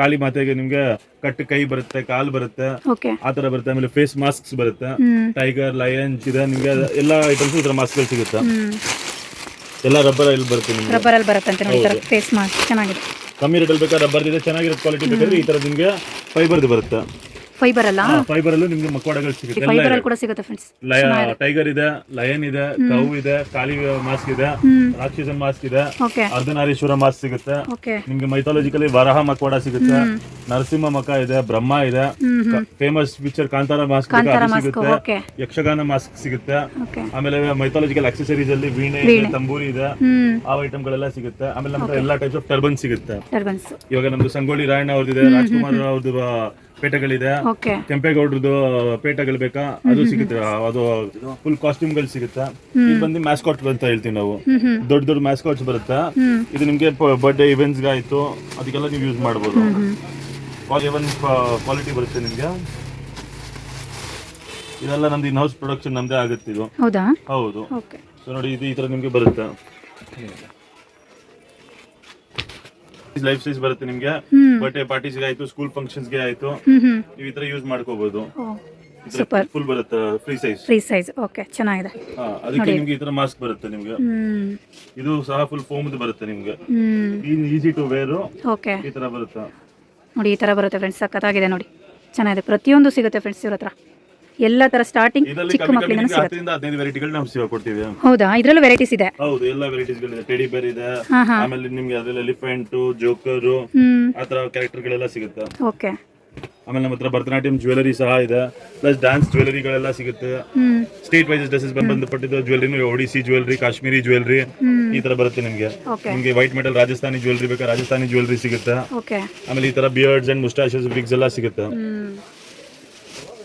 Speaker 2: ಕಾಳಿ ಮಾತೆಗೆ ನಿಮ್ಗೆ ಕಟ್ಟು ಕೈ ಬರುತ್ತೆ ಕಾಲ್ ಬರುತ್ತೆ
Speaker 3: ಆತರ
Speaker 2: ಆ ತರ ಬರುತ್ತೆ. ಆಮೇಲೆ ಫೇಸ್ ಮಾಸ್ಕ್ಸ್ ಬರುತ್ತೆ. ಟೈಗರ್ ಲಯನ್ ಇದೆ ನಿಮ್ಗೆ ಎಲ್ಲಾ ಐಟಮ್ಸ್ ಇದ್ರ ಮಾಸ್ಕ್ಗಳು ಸಿಗುತ್ತೆ.
Speaker 3: ಹ್ಮ್.
Speaker 2: ಎಲ್ಲ ರಬ್ಬರ್ ಅಲ್ಲಿ ಬರುತ್ತೆ ನಿಮ್ಗೆ.
Speaker 3: ರಬ್ಬರಲ್ಲಿ ಬರುತ್ತಂತೆ ನೋಡಿ ಫೇಸ್ ಮಾಸ್ಕ್ ಚೆನ್ನಾಗಿದೆ.
Speaker 2: ಕಮ್ಮಿ ರೇಟಲ್ಲಿ ಬೇಕಾದ್ರೆ ರಬ್ಬರ್ ಇದೆ. ಚೆನ್ನಾಗಿರೋ ಕ್ವಾಲಿಟಿ ಬೇಕಾದ್ರೆ ಈ ತರ ನಿಮ್ಗೆ ಫೈಬರ್ ಬರುತ್ತೆ.
Speaker 3: ಫೈಬರ್ ಅಲ್ಲ?
Speaker 2: ಫೈಬರ್ ಅಲ್ಲೂ ನಿಮ್ಗೆ ಮಕ್ವಾಡಗಳು ಸಿಗುತ್ತೆ.
Speaker 3: ಫೈಬರ್ ಅಲ್ಲಿ ಕೂಡ ಸಿಗುತ್ತೆ ಫ್ರೆಂಡ್ಸ್
Speaker 2: ಟೈಗರ್ ಇದೆ ಲಯನ್ ಇದೆ ಕೌ ಇದೆ ಕಾಲಿ ಮಾಸ್ಕ್ ಇದೆ ರಾಕ್ಷಸನ್ ಮಾಸ್ಕ್ ಇದೆ ಅರ್ಧನಾರೀಶ್ವರ ಮಾಸ್ಕ್ ಸಿಗುತ್ತೆ. ನಿಮ್ಗೆ ಮೈಥಾಲಜಿಕಲಿ ವರಹ ಮಕ್ವಾಡ ಸಿಗುತ್ತೆ. ನರಸಿಂಹ ಮಕ ಇದೆ ಬ್ರಹ್ಮ ಇದೆ. ಫೇಮಸ್ ಪಿಕ್ಚರ್ ಕಾಂತಾರ ಮಾಸ್ಕ್ ಸಿಗುತ್ತೆ ಯಕ್ಷಗಾನ ಮಾಸ್ಕ್ ಸಿಗುತ್ತೆ. ಆಮೇಲೆ ಮೈಥಾಲಜಿಕಲ್ ಆಕ್ಸೆಸರೀಸ್ ಅಲ್ಲಿ ವೀಣೆ ಇದೆ ತಂಬೂರಿ ಇದೆ. ಆ ಐಟಮ್ ಗಳೆಲ್ಲ ಸಿಗುತ್ತೆ. ಆಮೇಲೆ ನಮ್ಮ ಹತ್ರ ಎಲ್ಲಾ ಟೈಪ್ಸ್ ಆಫ್ ಟರ್ಬನ್ ಸಿಗುತ್ತೆ. ಇವಾಗ ನಮ್ದು ಸಂಗೊಳ್ಳಿ ರಾಯಣ್ಣ ಅವ್ರದ್ದಿದೆ ರಾಜ್ಕುಮಾರ್ ಅವ್ರದ್ದು ಪೇಟಗಳಿದೆ. ಕೆಂಪೇಗೌಡ್ರದ್ದು ಪೇಟಗಳು ಬೇಕಾ? ಅದು ಸಿಗುತ್ತೆ. ಅದು ಫುಲ್ ಕಾಸ್ಟ್ಯೂಮ್ಗಳು ಸಿಗುತ್ತೆ. ಇದು ಬಂದು ಮ್ಯಾಸ್ಕಾಟ್ ಅಂತ ಹೇಳ್ತೀವಿ ನಾವು. ದೊಡ್ಡ ದೊಡ್ಡ ಮ್ಯಾಸ್ಕಾಟ್ಸ್ ಬರುತ್ತೆ. ಇದು ನಿಮ್ಗೆ ಬರ್ಡೇ ಇವೆಂಟ್ಸ್ ಆಯ್ತು. ಅದಕ್ಕೆಲ್ಲ ನೀವು ಯೂಸ್ ಮಾಡ್ಬೋದು. ಇವನ್ ಕ್ವಾಲಿಟಿ ಬರುತ್ತೆ ನಿಮ್ಗೆ? ಇದೆಲ್ಲ ನಮ್ದು ಇನ್ ಹೌಸ್ ಪ್ರೊಡಕ್ಷನ್ ನಮ್ದೇ ಆಗುತ್ತೆ ಇದು.
Speaker 3: ಹೌದಾ?
Speaker 2: ಹೌದು.
Speaker 3: ಓಕೆ.
Speaker 2: ಸೊ ನೋಡಿ ಇದು ಈ ತರ ನಿಮ್ಗೆ ಬರುತ್ತೆ. ಲೈಫ್ ಸೈಜ್ ಬರುತ್ತೆ ನಿಮ್ಗೆ. ಬರ್ಡೇ ಪಾರ್ಟೀಸ್ಗೆ ಆಯ್ತು ಸ್ಕೂಲ್ ಫಂಕ್ಷನ್ಸ್ಗೆ ಆಯ್ತು
Speaker 3: ಹ್ಮ್ ಹ್ಮ್.
Speaker 2: ನೀವು ಈ ತರ ಯೂಸ್ ಮಾಡ್ಕೋಬಹುದು
Speaker 3: ಸೂಪರ್
Speaker 2: ಫುಲ್ ಬರುತ್ತೆ free size
Speaker 3: free size okay ಚೆನ್ನಾಗಿದೆ.
Speaker 2: ಅದಕ್ಕೆ ನಿಮ್ಗೆ ಈ ತರ ಮಾಸ್ಕ್ ಬರುತ್ತೆ ನಿಮ್ಗೆ. ಇದು ಸಹ ಫುಲ್ ಫೋಮ್ ಬರುತ್ತೆ ನಿಮ್ಗೆ.
Speaker 3: In
Speaker 2: easy to wear
Speaker 3: okay
Speaker 2: ಈ ತರ ಬರುತ್ತೆ.
Speaker 3: ನೋಡಿ ಈ ತರ ಬರುತ್ತೆ ಫ್ರೆಂಡ್ಸ್ ಸಖತ್ತಾಗಿದೆ ನೋಡಿ. ಚೆನ್ನಾಗಿದೆ ಪ್ರತಿಯೊಂದು ಸಿಗುತ್ತೆ ಫ್ರೆಂಡ್ಸ್ ಇವ್ರ ಹತ್ರ. ಎಲ್ಲ ತರ ಸ್ಟಾರ್ಟಿಂಗ್ ಚಿಕ್ಕ ಮಕ್ಕಳಿಂದ
Speaker 2: ಹತ್ತರಿಂದ ಹದಿನೈದು ವೆರೈಟಿಗಳು ನಾವು ಸೇವೆ ಕೊಡ್ತೀವಿ.
Speaker 3: ಹೌದಾ? ಇದರಲ್ಲೂ ವೆರೈಟೀಸ್ ಇದೆ.
Speaker 2: ಹೌದು ಎಲ್ಲ ವೆರೈಟೀಸ್ ಗಳಿದೆ. ಟೆಡಿ ಬೇರ್ ಇದೆ. ಆಮೇಲೆ ನಿಮ್ಗೆ ಅದ್ರಲ್ಲಿ ಎಲಿಫೆಂಟ್ ಜೋಕರ್ ಆ ತರ ಕ್ಯಾರೆಕ್ಟರ್ ಗಳೆಲ್ಲ ಸಿಗುತ್ತೆ.
Speaker 3: ಓಕೆ
Speaker 2: ಆಮೇಲೆ ನಮ್ಮ ಹತ್ರ ಭರತನಾಟ್ಯಂ ಜ್ಯುವೆಲರಿ ಸಹ ಇದೆ. ಪ್ಲಸ್ ಡ್ಯಾನ್ಸ್ ಜ್ಯುವೆಲರಿಗಳೆಲ್ಲ ಸಿಗುತ್ತೆ. State wise dresses ಬಂದ್ಪಟ್ಟಿದ್ದು jewellery Odissi jewellery Kashmiri jewellery ಈ ತರ ಬರುತ್ತೆ ನಿಮ್ಗೆ. ನಿಮಗೆ ವೈಟ್ ಮೆಟಲ್ ರಾಜಸ್ಥಾನಿ ಜ್ಯುವೆಲರಿ ಬೇಕಾ? ರಾಜಸ್ಥಾನಿ ಜ್ಯುವೆಲರಿ ಸಿಗುತ್ತೆ. ಆಮೇಲೆ ಈ ತರ ಬಿಯರ್ಡ್ಸ್ ಅಂಡ್ ಮುಸ್ಟಾಶಸ್ ವಿಗ್ಸ್ ಎಲ್ಲ ಸಿಗುತ್ತೆ.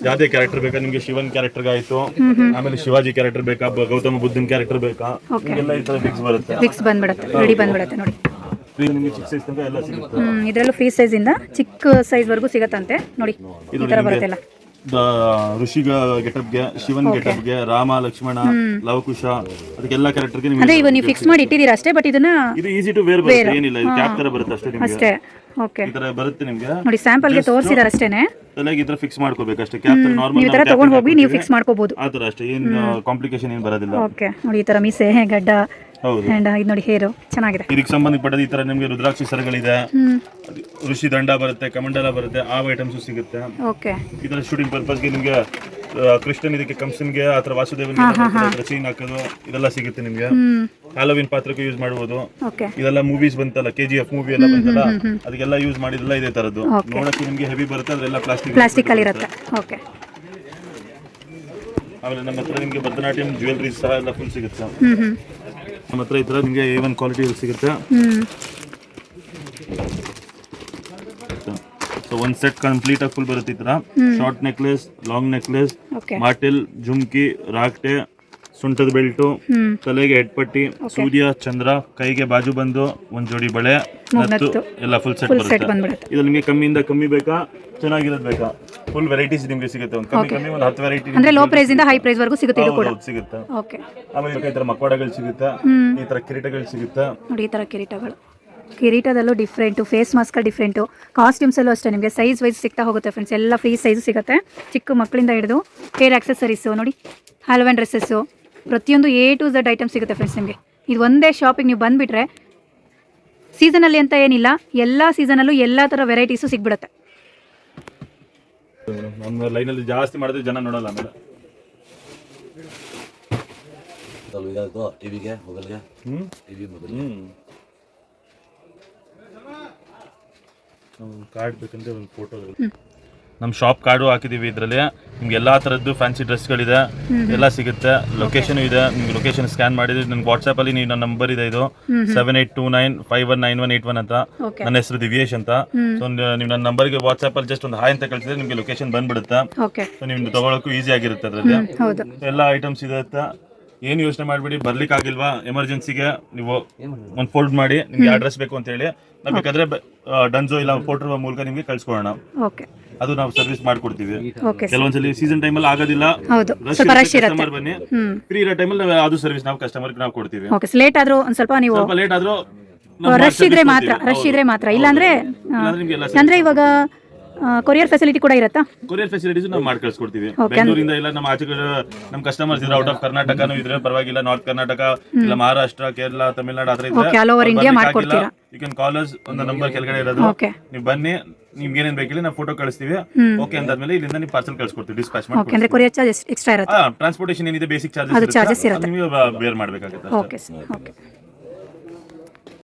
Speaker 2: ಯಾವ್ದೇ ಕ್ಯಾರೆಕ್ಟರ್ ಬೇಕಾ? ನಿಮ್ಗೆ ಶಿವನ್ ಕ್ಯಾರೆಕ್ಟರ್ ಆಯ್ತು. ಆಮೇಲೆ ಶಿವಾಜಿ ಕ್ಯಾರೆಕ್ಟರ್ ಬೇಕಾ? ಬ- ಗೌತಮ ಬುದ್ಧನ್ ಕ್ಯಾರೆಕ್ಟರ್ ಬೇಕಾ? ಎಲ್ಲ ಈ ತರ ಫಿಕ್ಸ್ ಬರುತ್ತೆ.
Speaker 3: ಫಿಕ್ಸ್ ಬಂದ್ಬಿಡುತ್ತೆ. ರೆಡಿ ಬಂದ್ಬಿಡುತ್ತೆ ನೋಡಿ.
Speaker 2: Free ನಿಮ್ಗೆ ಚಿಕ್ಕ ಸೈಜ್ ತನಕ ಎಲ್ಲ ಸಿಗುತ್ತೆ.
Speaker 3: ಹ್ಮ್ ಇದರಲ್ಲೂ ಫ್ರೀ ಇಂದ ಚಿಕ್ಕ ಸಿಗತ್ತಂತೆ. ನೋಡಿ ಈ ತರ ಬರುತ್ತೆ ಎಲ್ಲ
Speaker 2: ದ- ಋಷಿಗ ಗೆಟಪ್ಗೆ ಶಿವನ್ ಗೆಟಪ್ಗೆ ರಾಮ ಲಕ್ಷ್ಮಣ ಲವಕುಶ ಅದಕ್ಕೆಲ್ಲ ಕ್ಯಾರೆಕ್ಟರ್ಗೆ ನಿಮ್ಗೆ
Speaker 3: ಇವಾಗ ನೀವು ಫಿಕ್ಸ್ ಮಾಡಿ ಇಟ್ಟಿದ್ದೀರಾ ಅಷ್ಟೇ ಬಟ್ ಇದನ್ನ
Speaker 2: ಇದು ಈಸಿ ಟು ವೇರ್ ಬರುತ್ತೆ ಏನಿಲ್ಲ ಇದು ಕ್ಯಾಪ್ ತರ ಬರುತ್ತೆ ಅಷ್ಟೇ ನಿಮ್ಗೆ.
Speaker 3: ಅಷ್ಟೇ. ಓಕೆ
Speaker 2: ಈ ತರ ಬರುತ್ತೆ ನಿಮ್ಗೆ.
Speaker 3: ನೋಡಿ ಸ್ಯಾಂಪಲ್ಗೆ ತೋರಿಸಿದಾರೆ ಅಷ್ಟೇನೆ.
Speaker 2: ತಲೆಗೆ ಇದ್ರ ಫಿಕ್ಸ್ ಮಾಡ್ಕೋಬೇಕು ಅಷ್ಟೇ. ಕ್ಯಾಪ್
Speaker 3: ನೀವು ಈ ತರ
Speaker 2: ನಾರ್ಮಲ್
Speaker 3: ತಗೊಂಡ್ ಹೋಗಿ ನೀವು ಫಿಕ್ಸ್ ಮಾಡ್ಕೋಬಹುದು
Speaker 2: ಆ ತರ ಅಷ್ಟೇ ಏನು ಕಾಂಪ್ಲಿಕೇಶನ್ ಏನು ಬರೋದಿಲ್ಲ.
Speaker 3: ಓಕೆ ನೋಡಿ ಈ ತರ ಮೀಸೆ ಗಡ್ಡ
Speaker 2: ಹೌದು.
Speaker 3: ಅಂಡ್ ಇದು ನೋಡಿ ಹೇರು ಚೆನ್ನಾಗಿದೆ.
Speaker 2: ಇದಕ್ಕೆ ಸಂಬಂಧಪಟ್ಟದ ಈ ತರ ನಿಮ್ಗೆ ರುದ್ರಾಕ್ಷಿ ಸರಗಳಿದೆ. ಋಷಿ ದಂಡ ಬರುತ್ತೆ ಕಮಂಡಲ ಬರುತ್ತೆ ಆ ಐಟಮ್ಸ್ ಸಿಗುತ್ತೆ.
Speaker 3: ಓಕೆ
Speaker 2: ತರ ಶೂಟಿಂಗ್ ಪರ್ಪಸ್ಗೆ ನಿಮ್ಗೆ ಆ, ಕೃಷ್ಣನ್ ಇದಕ್ಕೆ ಕಂಸನ್ಗೆ ಆತರ ವಾಸುದೇವನ್ ಸೀನ್ ಹಾಕೋದು ಇದೆಲ್ಲ ಸಿಗುತ್ತೆ ನಿಮ್ಗೆ. ಹ್ಯಾಲೋವಿನ್ ಪಾತ್ರಕ್ಕೆ ಯೂಸ್ ಮಾಡಬಹುದು
Speaker 3: ಓಕೆ
Speaker 2: ಇದೆಲ್ಲ ಮೂವೀಸ್ ಬಂತಲ್ಲ ಕೆ ಜಿ ಎಫ್ ಮೂವಿ ಎಲ್ಲ ಬಂತಲ್ಲ ಅದಕ್ಕೆಲ್ಲ ಯೂಸ್ ಮಾಡಿದೆಲ್ಲ ಇದೇ ತರದ್ದು ನೋಡಕ್ಕೆ ನಿಮ್ಗೆ ಹೆವಿ ಬರುತ್ತೆ ಅದೆಲ್ಲ ಪ್ಲಾಸ್ಟಿಕ್
Speaker 3: ಪ್ಲಾಸ್ಟಿಕ್ ಅಲ್ಲಿ ಇರುತ್ತೆ. ಓಕೆ
Speaker 2: ಆಮೇಲೆ ನಮ್ಮ ಹತ್ರ ನಿಮ್ಗೆ ಭರತನಾಟ್ಯಂ ಜ್ಯುವೆಲ್ರಿ ಸಹ ಎಲ್ಲ ಫುಲ್ ಸಿಗುತ್ತೆ. ನಮ್ಮ ಹತ್ರ ಈ ತರ ನಿಮ್ಗೆ ಎ ಒನ್ ಕ್ವಾಲಿಟಿ ಸಿಗುತ್ತೆ. ಸೊ ಒಂದ್ ಸೆಟ್ ಕಂಪ್ಲೀಟ್ ಆಗಿ ಫುಲ್ ಬರುತ್ತೆ ಈ ತರ ಶಾರ್ಟ್ ನೆಕ್ಲೆಸ್ ಲಾಂಗ್ ನೆಕ್ಲೆಸ್ ಮಾಟಿಲ್ ಜುಮ್ಕಿ ರಾಕ್ಟೆ ಸುಂಟದ ಬೆಲ್ಟು ತಲೆಗೆ ಹೆಡ್ಪಟ್ಟಿ ಸೂರ್ಯ ಚಂದ್ರ ಕೈಗೆ ಬಾಜು ಬಂದು ಒಂದ್ ಜೋಡಿ ಬಳೆ ನತ್ತು ಎಲ್ಲ ಫುಲ್ ಸೆಟ್ ಬರುತ್ತೆ.
Speaker 3: ಬಂದ್ಬಿಡುತ್ತೆ.
Speaker 2: ಇದು ನಿಮಗೆ ಕಮ್ಮಿಯಿಂದ ಕಮ್ಮಿ ಬೇಕಾ? ಚೆನ್ನಾಗಿರೋದು ಬೇಕಾ? ಫುಲ್ ವೆರೈಟೀಸ್ ನಿಮಗೆ ಸಿಗುತ್ತೆ. ಒಂದು ಕಮ್ಮಿ ಕಮ್ಮಿ ಒಂದು ಹತ್ತು ವೆರೈಟಿ
Speaker 3: ಅಂದ್ರೆ ಲೋ ಪ್ರೈಸ್ ಇಂದ ಹೈ ಪ್ರೈಸ್ ವರೆಗೂ ಸಿಗುತ್ತೆ ಇದು ಕೂಡ.
Speaker 2: ಸಿಗುತ್ತೆ.
Speaker 3: ಓಕೆ
Speaker 2: ಆಮೇಲೆ ಈ ತರ ಮಕ್ವಾಡಗಳು ಸಿಗುತ್ತೆ.
Speaker 3: ಹ್ಮ್.
Speaker 2: ಈ ತರ ಕಿರೀಟಗಳು ಸಿಗುತ್ತೆ.
Speaker 3: ನೋಡಿ ಈ ತರ ಕಿರೀಟಗಳು. ಕಿರೀಟದಲ್ಲೂ ಡಿಫ್ರೆಂಟು ಫೇಸ್ ಮಾಸ್ಕ್ ಡಿಫ್ರೆಂಟು ಕಾಸ್ಟ್ಯೂಮ್ಸಲ್ಲೂ ಅಷ್ಟೇ ನಿಮಗೆ ಸೈಜ್ ವೈಸ್ ಸಿಗ್ತಾ ಹೋಗುತ್ತೆ ಫ್ರೆಂಡ್ಸ್ ಎಲ್ಲ ಫ್ರೀ ಸೈಜ್ ಸಿಗುತ್ತೆ. ಚಿಕ್ಕ ಮಕ್ಕಳಿಂದ ಹಿಡಿದು ಹೇರ್ ಆಕ್ಸೆಸರೀಸು ನೋಡಿ ಹಲ್ವನ್ ಡ್ರೆಸ್ಸಸ್ಸು ಪ್ರತಿಯೊಂದು ಎ ಟು ಝಡ್ ಐಟಮ್ ಸಿಗುತ್ತೆ ಫ್ರೆಂಡ್ಸ್ ನಿಮಗೆ. ಇದು ಒಂದೇ ಶಾಪಿಗೆ ನೀವು ಬಂದುಬಿಟ್ರೆ ಸೀಸನಲ್ಲಿ ಅಂತ ಏನಿಲ್ಲ ಎಲ್ಲ ಸೀಸನಲ್ಲೂ ಎಲ್ಲ ಥರ ವೆರೈಟೀಸು ಸಿಗ್ಬಿಡುತ್ತೆ.
Speaker 2: ನಮ್ಮ ಲೈನಲ್ಲಿ ಜಾಸ್ತಿ ಮಾಡಿದ್ರೆ ಜನ ನೋಡಲ್ಲ ಆಮೇಲೆ
Speaker 4: ಟಿವಿಗೆ ಮೊಬೈಲ್ಗೆ ಟಿವಿ ಮೊಬೈಲ್
Speaker 2: ಕಾರ್ಡ್ ಬೇಕಂದ್ರೆ ಒಂದು ಫೋಟೋ ನಮ್ಮ ಶಾಪ್ ಕಾರ್ಡು ಹಾಕಿದೀವಿ ಇದರಲ್ಲಿ. ನಿಮ್ಗೆ ಎಲ್ಲಾ ತರದ್ದು ಫ್ಯಾನ್ಸಿ ಡ್ರೆಸ್ಗಳಿದೆ ಎಲ್ಲ ಸಿಗುತ್ತೆ. ಲೊಕೇಶನ್ ಇದೆ. ನಿಮ್ಗೆ ಲೊಕೇಶನ್ ಸ್ಕ್ಯಾನ್ ಮಾಡಿದ್ರೆ ನನ್ಗೆ ವಾಟ್ಸ್ಆಪ್ ಅಲ್ಲಿ ನೀವು ನನ್ನ ನಂಬರ್ ಇದೆ ಇದು. Seven eight two nine five one nine one eight one ಅಂತ. ನನ್ನ ಹೆಸರು ದಿವ್ಯೇಶ್ ಅಂತ. ಸೊ ನೀವು ನನ್ನ ನಂಬರ್ಗೆ ವಾಟ್ಸ್ಆಪ್ ಅಲ್ಲಿ ಜಸ್ಟ್ ಒಂದು ಹಾಯ್ ಅಂತ ಕಳಿಸಿದ್ರೆ ನಿಮಗೆ ಲೊಕೇಶನ್ ಬಂದ್ಬಿಡುತ್ತೆ. ಸೊ ನಿಮ್ದು ತಗೊಳಕ್ಕೂ ಈಸಿ ಆಗಿರುತ್ತೆ ಅದರಲ್ಲಿ.
Speaker 3: ಹೌದು.
Speaker 2: ಎಲ್ಲ ಐಟಮ್ಸ್ ಇರುತ್ತೆ. ಏನು ಯೋಚನೆ ಮಾಡಬೇಡಿ ಬರ್ಲಿಕ್ಕೆ ಆಗಿಲ್ವಾ ಎಮರ್ಜೆನ್ಸಿಗೆ ನೀವು ಒಂದು ಫೋಲ್ಡ್ ಮಾಡಿ ನಿಮ್ಗೆ ಅಡ್ರೆಸ್ ಬೇಕು ಅಂತ ಹೇಳಿ ನಾವು ಬೇಕಾದ್ರೆ ಡನ್ಸೋ ಇಲ್ಲ ಫೋಟೋ ಮೂಲಕ ನಿಮಗೆ ಕಳ್ಸ್ಕೊಡೋಣ.
Speaker 3: ಓಕೆ.
Speaker 2: ಅದು ನಾವು ಸರ್ವಿಸ್ ಮಾಡ್ಕೊಡ್ತೀವಿ. ಕೆಲವೊಂದ್ಸಲಿ ಸೀಸನ್ ಟೈಮಲ್ಲಿ ಆಗೋದಿಲ್ಲ.
Speaker 3: ಹೌದು ಸ್ವಲ್ಪ ರಶ್ ಇರುತ್ತೆ.
Speaker 2: ಕಸ್ಟಮರ್ ಬನ್ನಿ. ಫ್ರೀ ಇರೋ ಟೈಮಲ್ಲಿ ಅದು ಸರ್ವಿಸ್ ನಾವು ಕಸ್ಟಮರ್ ನಾವು ಕೊಡ್ತೀವಿ.
Speaker 3: ಓಕೆ ಲೇಟ್ ಆದರೂ ಒಂದು ಸ್ವಲ್ಪ ನೀವು
Speaker 2: ಸ್ವಲ್ಪ ಲೇಟ್ ಆದ್ರೂ
Speaker 3: ರಶ್ ಇದ್ರೆ ಮಾತ್ರ ರಶ್ ಇದ್ರೆ ಮಾತ್ರ. ಇಲ್ಲಾಂದ್ರೆ ಅಂದ್ರೆ ಇವಾಗ ಕೊರಿಯರ್ ಫೆಸಿಲಿಟಿ ಕೂಡ ಇರುತ್ತಾ?
Speaker 2: ಕೊರಿಯರ್ ಫೆಸಿಲಿಟೀಸ್ ನಾವು ಮಾಡಿ ಕಳಿಸ್ಕೊಡ್ತೀವಿ. ಬೆಂಗಳೂರಿಂದ ಇಲ್ಲ ನಮ್ಮ ಆಚೆ ಕಡೆ ನಮ್ಮ ಕಸ್ಟಮರ್ಸ್ ಇದ್ರೆ ಔಟ್ ಆಫ್ ಕರ್ನಾಟಕನೂ ಇದ್ರೆ ಪರವಾಗಿಲ್ಲ ನಾರ್ತ್ ಕರ್ನಾಟಕ ಇಲ್ಲ ಮಹಾರಾಷ್ಟ್ರ ಕೇರಳ ತಮಿಳ್ನಾಡು ಆತರ ಇದ್ರೆ
Speaker 3: ಆಲ್ ಓವರ್ ಇಂಡಿಯಾ ಮಾಡ್ಕೊಡ್ತೀರಾ?
Speaker 2: ಯು ಕ್ಯಾನ್ ಕಾಲ್ ಅಸ್ ಒಂದು ನಂಬರ್ ಕೆಳಗಡೆ ಇರೋದು.
Speaker 3: ಓಕೆ
Speaker 2: ನೀವು ಬನ್ನಿ ನಿಮ್ಗೆ ಏನೇನ್ ಬೇಕಿಲ್ಲ ನಾವು ಫೋಟೋ ಕಳಿಸ್ತೀವಿ. ಓಕೆ ಅಂದಾದ್ಮೇಲೆ ಇಲ್ಲಿಂದ ನೀವು ಪಾರ್ಸಲ್ ಕಳಿಸ್ಕೊಡ್ತೀವಿ ಡಿಸ್ಪ್ಯಾಚ್
Speaker 3: ಓಕೆ ಅಂದ್ರೆ ಕೊರಿಯರ್ ಚಾರ್ಜ್ ಎಕ್ಸ್ಟ್ರಾ ಇರುತ್ತೆ?
Speaker 2: ಟ್ರಾನ್ಸ್ಪೋರ್ಟೇಷನ್ ಏನಿದೆ ಬೇಸಿಕ್
Speaker 3: ಅದು charges
Speaker 2: ಚಾರ್ಜಸ್
Speaker 3: ಇರುತ್ತೆ.
Speaker 2: ನೀವು ಬೇರ್ ಮಾಡಬೇಕಾಗುತ್ತೆ
Speaker 3: ಓಕೆ ಸರ್ ಓಕೆ